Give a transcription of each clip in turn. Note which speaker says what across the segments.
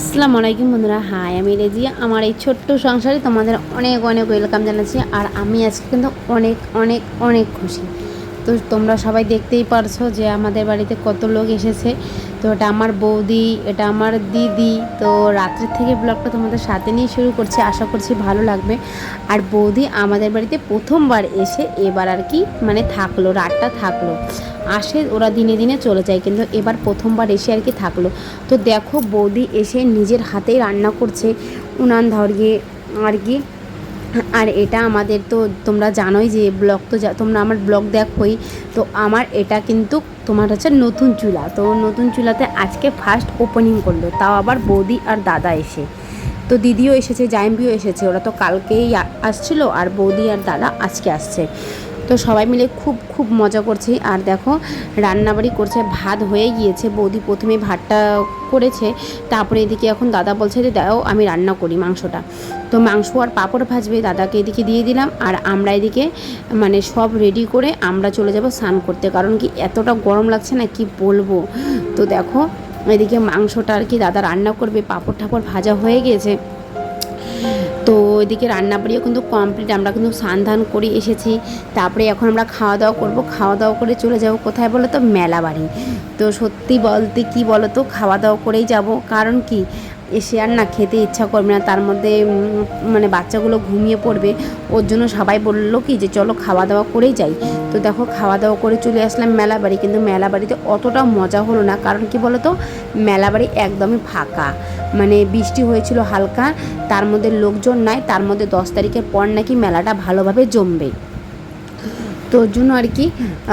Speaker 1: আসসালামু আলাইকুম বন্ধুরা। হাই, আমি রেজি আমার এই ছোট্ট সংসারে তোমাদের অনেক অনেক ওয়েলকাম জানাচ্ছি আর আমি আজকে কিন্তু অনেক অনেক অনেক খুশি। তো তোমরা সবাই দেখতেই পারছ যে আমাদের বাড়িতে কত লোক এসেছে। তো এটা আমার বৌদি, এটা আমার দিদি। তো রাত্রের থেকে ব্লগটা তোমাদের সাথে নিয়ে শুরু করছি। আশা করছি ভালো লাগবে। আর বৌদি আমাদের বাড়িতে প্রথমবার এসে এবার আর কি মানে থাকল, রাতটা থাকল। আসে ওরা দিনে দিনে চলে যায়, কিন্তু এবার প্রথমবার এসে আর কি থাকল। তো দেখো বৌদি এসে নিজের হাতেই রান্না করছে। উনান ধরিয়ে আর কি। আর এটা আমাদের তো তোমরা জানোই যে ব্লগ তো তোমরা আমার ব্লগ দেখোই। তো আমার এটা কিন্তু তোমার হচ্ছে নতুন চুলা। তো নতুন চুলাতে আজকে ফার্স্ট ওপেনিং করল। তাও আবার বৌদি আর দাদা এসে। তো দিদিও এসেছে, জাইম্বিও এসেছে। ওরা তো কালকেই আসছিল আর বৌদি আর দাদা আজকে আসছে। তো সবাই মিলে খুব খুব মজা করছি। আর দেখো, রান্নাবাড়ি করছে, ভাত হয়ে গিয়েছে। বৌদি প্রথমে ভাতটা করেছে, তারপরে এদিকে এখন দাদা বলছে যে, দাও, আমি রান্না করি মাংসটা। তো মাংস আর পাঁপড় ভাজবে, দাদাকে এদিকে দিয়ে দিলাম। আর আমরা এদিকে মানে সব রেডি করে আমরা চলে যাব স্নান করতে। কারণ কি এতটা গরম লাগছে না, কি বলব? তো দেখো, এদিকে মাংসটা আর কি দাদা রান্না করবে পাঁপড় ঠাপড় ভাজা হয়ে গিয়েছে। তো এদিকে রান্নাবাড়িও কিন্তু কমপ্লিট আমরা কিন্তু সান্ধান করে এসেছি। তারপরে এখন আমরা খাওয়া দাওয়া করব। খাওয়া দাওয়া করে চলে যাব কোথায় বলো তো? মেলা বাড়ি। তো সত্যি বলতে কি বলো তো? খাওয়া দাওয়া করেই যাব। কারণ কি? এসে আর না খেতে ইচ্ছা করবে না। তার মধ্যে মানে বাচ্চাগুলো ঘুমিয়ে পড়বে। ওর জন্য সবাই বলল কি যে, চলো খাওয়া দাওয়া করেই যাই। তো দেখো, খাওয়া দাওয়া করে চলে আসলাম মেলা বাড়ি। কিন্তু মেলা বাড়িতে অতটা মজা হলো না। কারণ কি বলো তো মেলা বাড়ি একদমই ফাঁকা। মানে বৃষ্টি হয়েছিল হালকা। তার মধ্যে লোকজন নাই। তার মধ্যে দশ তারিখের পর নাকি মেলাটা ভালোভাবে জমবে। তো ওর জন্য আর কি।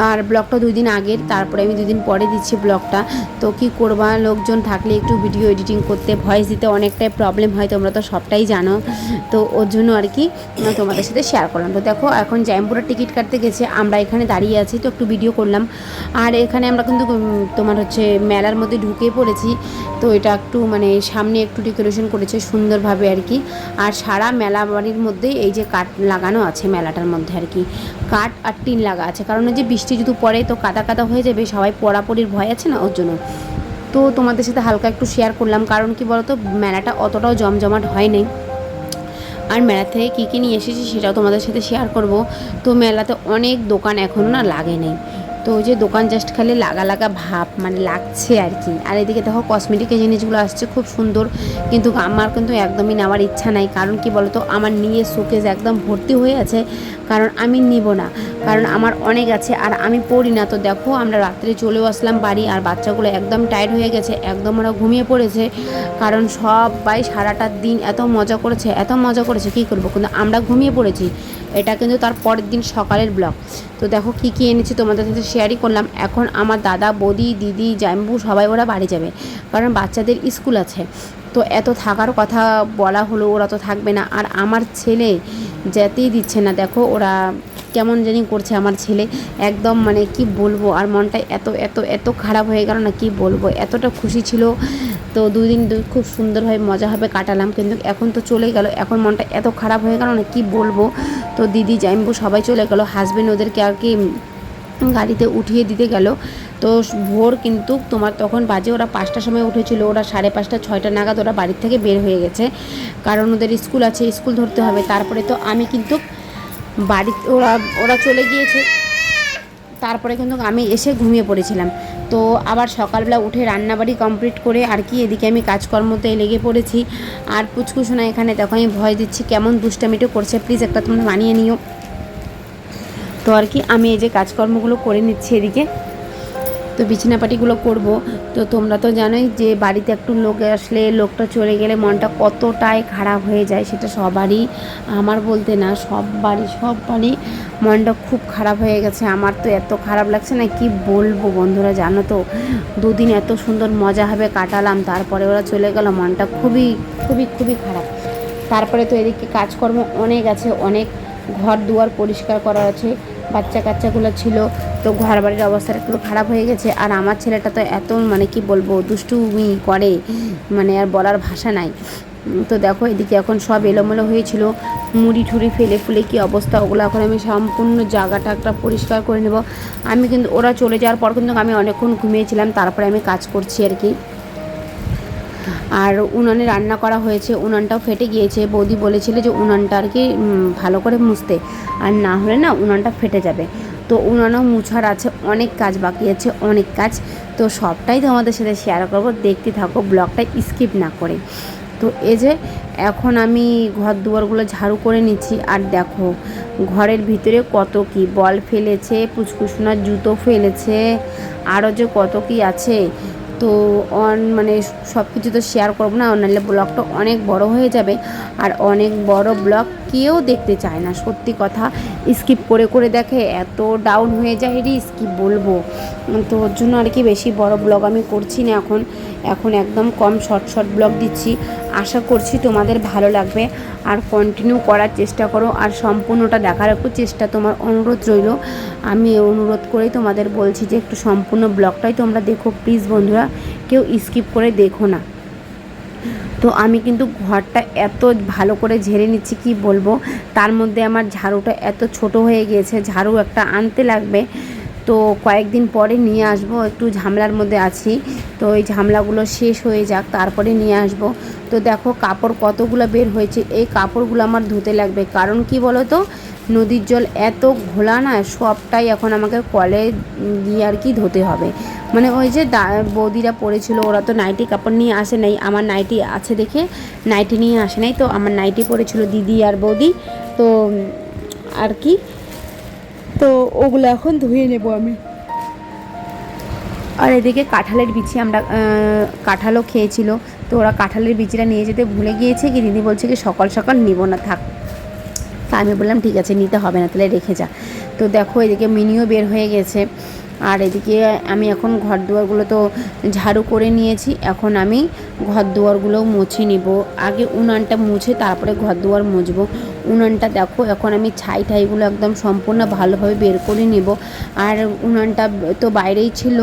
Speaker 1: আর ব্লগটা দুই দিন আগের তারপরে আমি দুদিন পরে দিচ্ছি ব্লগটা। তো কি করবা লোকজন থাকলে একটু ভিডিও এডিটিং করতে ভয়েস দিতে অনেকটাই প্রবলেম হয় তোমরা তো সবটাই জানো। তো ওর জন্য আর কি তোমাদের সাথে শেয়ার করলাম। তো দেখো এখন জ্যামপুরের টিকিট কাটতে গেছে আমরা এখানে দাঁড়িয়ে আছি তো একটু ভিডিও করলাম। আর এখানে আমরা কিন্তু তোমার হচ্ছে মেলার মধ্যে ঢুকে পড়েছি। তো এটা একটু মানে সামনে একটু ডেকোরেশন করেছে সুন্দরভাবে আর কি। আর সারা মেলা বাড়ির মধ্যে এই যে কাঠ লাগানো আছে মেলাটার মধ্যে আর কি। কাঠ আর টিন লাগা আছে। কারণ যে বৃষ্টি যদি পড়ে, তো কাদা কাদা হয়ে যাবে, সবাই পড়াপড়ির ভয় আছে না ওর জন্য। তো তোমাদের সাথে হালকা একটু শেয়ার করলাম, কারণ কি বলতো, মেলাটা অতটাও জমজমাট হয় নাই। আর মেলা থেকে কী কী নিয়ে এসেছি সেটাও তোমাদের সাথে শেয়ার করব। তো মেলাতে অনেক দোকান এখনও না লাগে নেই। তো ওই যে দোকান জাস্ট খালি লাগা লাগা ভাব মানে লাগছে আর কি। আর এদিকে দেখো কসমেটিকের জিনিসগুলো আসছে খুব সুন্দর। কিন্তু আমার কিন্তু একদমই নেওয়ার ইচ্ছা নাই। কারণ কি বলতো? আমার নিয়ে শোকেজ একদম ভর্তি হয়ে আছে। কারণ আমি নিব না। কারণ আমার অনেক আছে। আর আমি পড়ি না। তো দেখো, আমরা রাত্রে চলেও আসলাম বাড়ি। আর বাচ্চাগুলো একদম টায়ার্ড হয়ে গেছে। একদম ওরা ঘুমিয়ে পড়েছে। কারণ সবাই সারাটা দিন এত মজা করেছে, এত মজা করেছে। কী করব? কিন্তু আমরা ঘুমিয়ে পড়েছি। এটা কিন্তু তার পরের দিন সকালের ব্লগ তো দেখো কী কী এনেছি তোমাদের সাথে শেয়ারই করলাম। এখন আমার দাদা, বৌদি, দিদি জাম্বু সবাই ওরা বাড়ি যাবে। কারণ বাচ্চাদের স্কুল আছে। তো এত থাকার কথা বলা হলো, ওরা তো থাকবে না। আর আমার ছেলে যেতেই দিচ্ছে না। দেখো ওরা কেমন জানি করছে আমার ছেলে। একদম মানে কি বলব? আর মনটা এত এত এত খারাপ হয়ে গেল না কি বলব? এতটা খুশি ছিল। তো দুই দিন খুব সুন্দরভাবে মজাভাবে কাটালাম। কিন্তু এখন তো চলে গেল। এখন মনটা এত খারাপ হয়ে গেল না কি বলব? তো দিদি জাইম্বু সবাই চলে গেল। হাজবেন্ড ওদেরকে আর কি গাড়িতে উঠিয়ে দিতে গেল। তো ভোর কিন্তু তোমার তখন বাজে ওরা পাঁচটার সময় উঠেছিল, ওরা সাড়ে পাঁচটা, ছয়টা নাগাদ ওরা বাড়ির থেকে বের হয়ে গেছে। কারণ ওদের স্কুল আছে, স্কুল ধরতে হবে। তারপরে তো আমি কিন্তু বাড়ি ওরা ওরা চলে গিয়েছে। তারপরে কিন্তু আমি এসে ঘুমিয়ে পড়েছিলাম। তো আবার সকালবেলা উঠে রান্নাবাড়ি কমপ্লিট করে আর কি এদিকে আমি কাজকর্মতে লেগে পড়েছি। আর পুচকুসোনা এখানে দেখো, আমি ভয় দিচ্ছি, কেমন দুষ্টামিটো করছে। প্লিজ একটা তোমরা মানিয়ে নিও। তো আর কি, আমি এই যে কাজকর্মগুলো করে নিচ্ছি এদিকে। তো বিছানাপাটিগুলো করব। তো তোমরা তো জানোই যে বাড়িতে একটু লোক আসলে লোকটা চলে গেলে মনটা কতটাই খারাপ হয়ে যায়, সেটা সবারই, আমার বলতে না সব বাড়ি সব বাড়ি মনটা খুব খারাপ হয়ে গেছে। আমার তো এত খারাপ লাগছে না, কি বলব বন্ধুরা, জানো তো? দুদিন এত সুন্দর মজা হবে কাটালাম, তারপরে ওরা চলে গেল, মনটা খুবই খুবই খুবই খারাপ। তারপরে তো এদিকে কাজকর্ম অনেক আছে, অনেক ঘর দুয়ার পরিষ্কার করা আছে। বাচ্চা কাচ্চাগুলো ছিল, তো ঘর বাড়ির অবস্থাটা একটু খারাপ হয়ে গেছে। আর আমার ছেলেটা তো এত মানে কি বলব, দুষ্টুমি করে মানে আর বলার ভাষা নাই। তো দেখো, এদিকে এখন সব এলোমেলো হয়েছিল। মুড়ি ঠুড়ি ফেলে ফুলে কি অবস্থা, ওগুলো এখন আমি সম্পূর্ণ জায়গাটা একটা পরিষ্কার করে নেব। আমি কিন্তু, ওরা চলে যাওয়ার পর কিন্তু আমি অনেকক্ষণ ঘুমিয়েছিলাম, তারপরে আমি কাজ করছি আর কি। আর উনানে রান্না করা হয়েছে, উনানটাও ফেটে গিয়েছে। বৌদি বলেছিল যে উনানটা আর কি ভালো করে মুছতে। আর না হলে না উনানটা ফেটে যাবে। তো উনানও মুছার আছে, অনেক কাজ বাকি আছে, অনেক কাজ। তো সবটাই তোমাদের সাথে শেয়ার করব। দেখতে থাকো ব্লগটা স্কিপ না করে। তো এই যে, এখন আমি ঘর দুয়ারগুলো ঝাড়ু করে নিচ্ছি। আর দেখো, ঘরের ভিতরে কত কি, বল ফেলেছে, পুচকুসোনার জুতো ফেলেছে। আরও যে কত কি আছে তো অন মানে সব কিছু তো শেয়ার করব না নাহলে ব্লগটা অনেক বড় হয়ে যাবে। আর অনেক বড় ব্লগ কেউ দেখতে চায় না। সত্যি কথা স্কিপ করে করে দেখে, এত ডাউন হয়ে যায় রি স্কিপ বলব? তো ওর জন্য আর কি বেশি বড় ব্লগ আমি করছি না এখন। এখন একদম কম শর্ট শর্ট ব্লগ দিচ্ছি। আশা করছি তোমাদের ভালো লাগবে। আর কন্টিনিউ করার চেষ্টা করো। আর সম্পূর্ণটা দেখার একটু চেষ্টা তোমার অনুরোধ রইল। আমি অনুরোধ করেই তোমাদের বলছি যে একটু সম্পূর্ণ ব্লগটাই তোমরা দেখো। প্লিজ বন্ধুরা, কেউ স্কিপ করে দেখো না। তো আমি কিন্তু ঘরটা এত ভালো করে ঝেড়ে নিচ্ছি, কি বলব? তার মধ্যে আমার ঝাড়ুটা এত ছোট হয়ে গিয়েছে, ঝাড়ু একটা আনতে লাগবে। তো কয়েকদিন পরে নিয়ে আসব, একটু ঝামেলার মধ্যে আছি। তো এই ঝামেলাগুলো শেষ হয়ে যাক, তারপরে নিয়ে আসব। তো দেখো কাপড় কতগুলো বের হয়েছে, এই কাপড়গুলো আমার ধুতে লাগবে। কারণ কি বলো তো নদীর জল এত ঘোলা না, সবটাই এখন আমাকে কলে গিয়ে আর কি ধুতে হবে। মানে ওই যে দা- বৌদিরা পড়েছিল, ওরা তো নাইটি কাপড় নিয়ে আসে নাই, আমার নাইটি আছে দেখে নাইটি নিয়ে আসে নাই। তো আমার নাইটি পড়েছিল দিদি আর বৌদি। তো আর কি তো ওগুলো এখন ধুয়ে নেব আমি। আর এদিকে কাঁঠালের বিচি আমরা কাঁঠালও খেয়েছিল। তো ওরা কাঁঠালের বিচিটা নিয়ে যেতে ভুলে গিয়েছে কি দিদি বলছে কি সকাল সকাল নিব না, থাক। তা আমি বললাম, ঠিক আছে, নিতে হবে না, তাহলে রেখে যা। তো দেখো এদিকে মিনিও বের হয়ে গেছে। আর এদিকে আমি এখন ঘর দুয়ারগুলো তো ঝাড়ু করে নিয়েছি, এখন আমি ঘর দুয়ারগুলো মুছে নিব। আগে উনানটা মুছে তারপরে ঘর দুয়ার মুছবো। উনানটা দেখো, এখন আমি ছাই ঠাইগুলো একদম সম্পূর্ণ ভালোভাবে বের করে নেব। আর উনানটা তো বাইরেই ছিল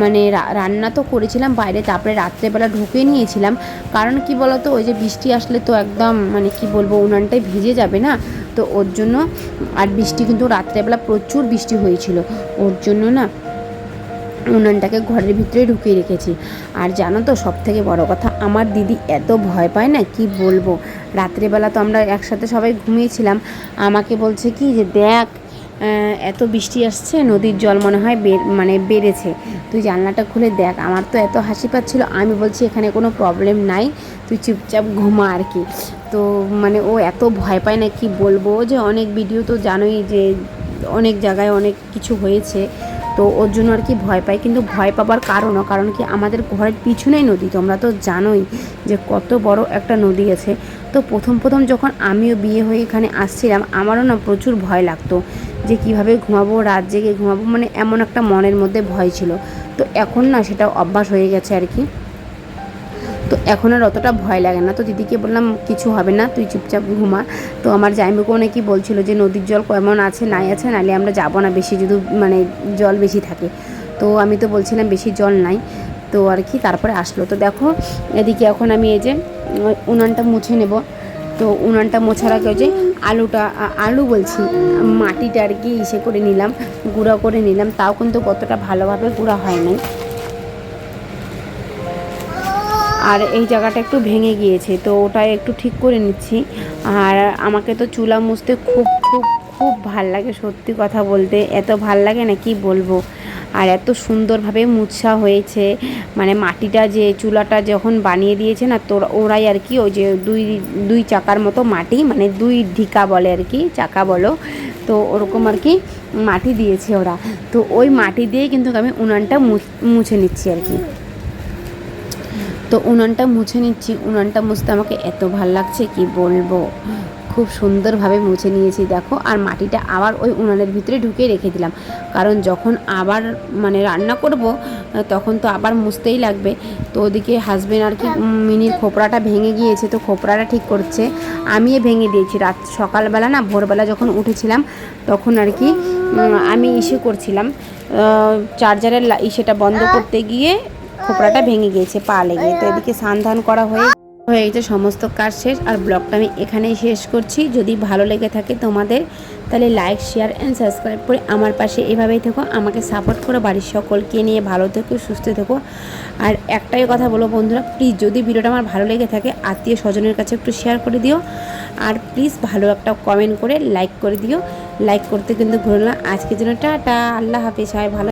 Speaker 1: মানে রান্না তো করেছিলাম বাইরে, তারপরে রাত্রেবেলা ঢুকে নিয়েছিলাম। কারণ কি বলতো, ওই যে বৃষ্টি আসলে তো একদম মানে কি বলব, উনানটাই ভিজে যাবে না? তো ওর জন্য, আর বৃষ্টি কিন্তু রাত্রেবেলা প্রচুর বৃষ্টি হয়েছিল, ওর জন্য না উনানটাকে ঘরের ভিতরে ঢুকিয়ে রেখেছি। আর জানো তো সব থেকে বড় কথা, আমার দিদি এত ভয় পায় না, কি বলব? রাত্রেবেলা তো আমরা একসাথে সবাই ঘুমিয়েছিলাম। আমাকে বলছে কি যে, দেখ এত বৃষ্টি আসছে, নদীর জল মনে হয় মানে বেড়েছে। তুই জানলাটা খুলে দেখ, আমার তো এত হাসি পাচ্ছিল। আমি বলছি, এখানে কোনো প্রবলেম নাই, তুই চুপচাপ ঘুমা আর কি। তো মানে ও এত ভয় পায় না, কি বলব? যে অনেক ভিডিও তো জানোই যে, অনেক জায়গায় অনেক কিছু হয়েছে। তো ওর জন্য আর কি ভয় পাই কিন্তু ভয় পাবার কারণও, কারণ কি আমাদের ঘরের পিছনেই নদী। তোমরা তো জানোই যে কত বড় একটা নদী আছে। তো প্রথম প্রথম যখন আমিও বিয়ে হয়ে এখানে আসছিলাম, আমারও না প্রচুর ভয় লাগতো যে কীভাবে ঘুমাবো, রাত জেগে ঘুমাবো মানে এমন একটা মনের মধ্যে ভয় ছিল। তো এখন না সেটা অভ্যাস হয়ে গেছে আর কি। তো এখন আর অতটা ভয় লাগে না। তো দিদিকে বললাম, কিছু হবে না, তুই চুপচাপ ঘুমা। তো আমার জাইমুকে অনেকেই বলছিল যে, নদীর জল কেমন আছে, নাই আছে, নাহলে আমরা যাব না, বেশি যদি মানে জল বেশি থাকে। তো আমি তো বলছিলাম, বেশি জল নাই। তো আর কি, তারপরে আসলো। তো দেখো, এদিকে এখন আমি এই যে উনানটা মুছে নেব। তো উনানটা মোছার আগে যে আলুটা আলু বলছি, মাটিটা আর কি ইসে করে নিলাম, গুঁড়া করে নিলাম। তাও কিন্তু কতটা ভালোভাবে গুঁড়া হয় নাই। আর এই জায়গাটা একটু ভেঙে গিয়েছে, তো ওটা একটু ঠিক করে নিচ্ছি। আর আমাকে তো চুলা মুছতে খুব খুব খুব ভালো লাগে সত্যি কথা বলতে। এত ভালো লাগে না কি বলব? আর এত সুন্দরভাবে মুছা হয়েছে। মানে মাটিটা যে, চুলাটা যখন বানিয়ে দিয়েছে না তো ওরাই আর কি ওই যে দুই দুই চাকার মতো মাটি মানে দুই ঢিকা বলে আর কি, চাকা বলো। তো ওরকম আর কি মাটি দিয়েছে ওরা। তো ওই মাটি দিয়ে কিন্তু আমি উনানটা মুছে নিচ্ছি আর কি। তো উনানটা মুছে নিচ্ছি। উনানটা মুছতে আমাকে এত ভালো লাগছে, কি বলব? খুব সুন্দরভাবে মুছে নিয়েছি দেখো। আর মাটিটা আবার ওই উনানের ভিতরে ঢুকিয়ে রেখে দিলাম। কারণ যখন আবার মানে রান্না করব তখন তো আবার মুছতেই লাগবে। তো ওদিকে হাজবেন্ড আর কি মিনির খোপড়াটা ভেঙে গিয়েছে তো খোপড়াটা ঠিক করছে। আমিও ভেঙে দিয়েছি। রাত সকালবেলা না ভোরবেলা যখন উঠেছিলাম তখন আর কি আমি ইসে করছিলাম। চার্জারের ইসেটা বন্ধ করতে গিয়ে খোপড়াটা ভেঙে গিয়েছে পা লেগে। তো এদিকে ধান করা হয়ে হয়ে গেছে, সমস্ত কাজ শেষ। আর ব্লগটা আমি এখানেই শেষ করছি। যদি ভালো লেগে থাকে তোমাদের, তাহলে লাইক শেয়ার অ্যান্ড সাবস্ক্রাইব করে আমার পাশে এভাবেই থেকো। আমাকে সাপোর্ট করো, বাড়ির সকলকে নিয়ে ভালো থেকো, সুস্থ থেকো। আর একটাই কথা বলো বন্ধুরা প্লিজ যদি ভিডিওটা আমার ভালো লেগে থাকে, আত্মীয় স্বজনের কাছে একটু শেয়ার করে দিও। আর প্লিজ ভালো একটা কমেন্ট করে লাইক করে দিও। লাইক করতে কিন্তু ভুলো না। আজকের জন্য টাটা, আল্লাহ হাফিজ, সবাই ভালো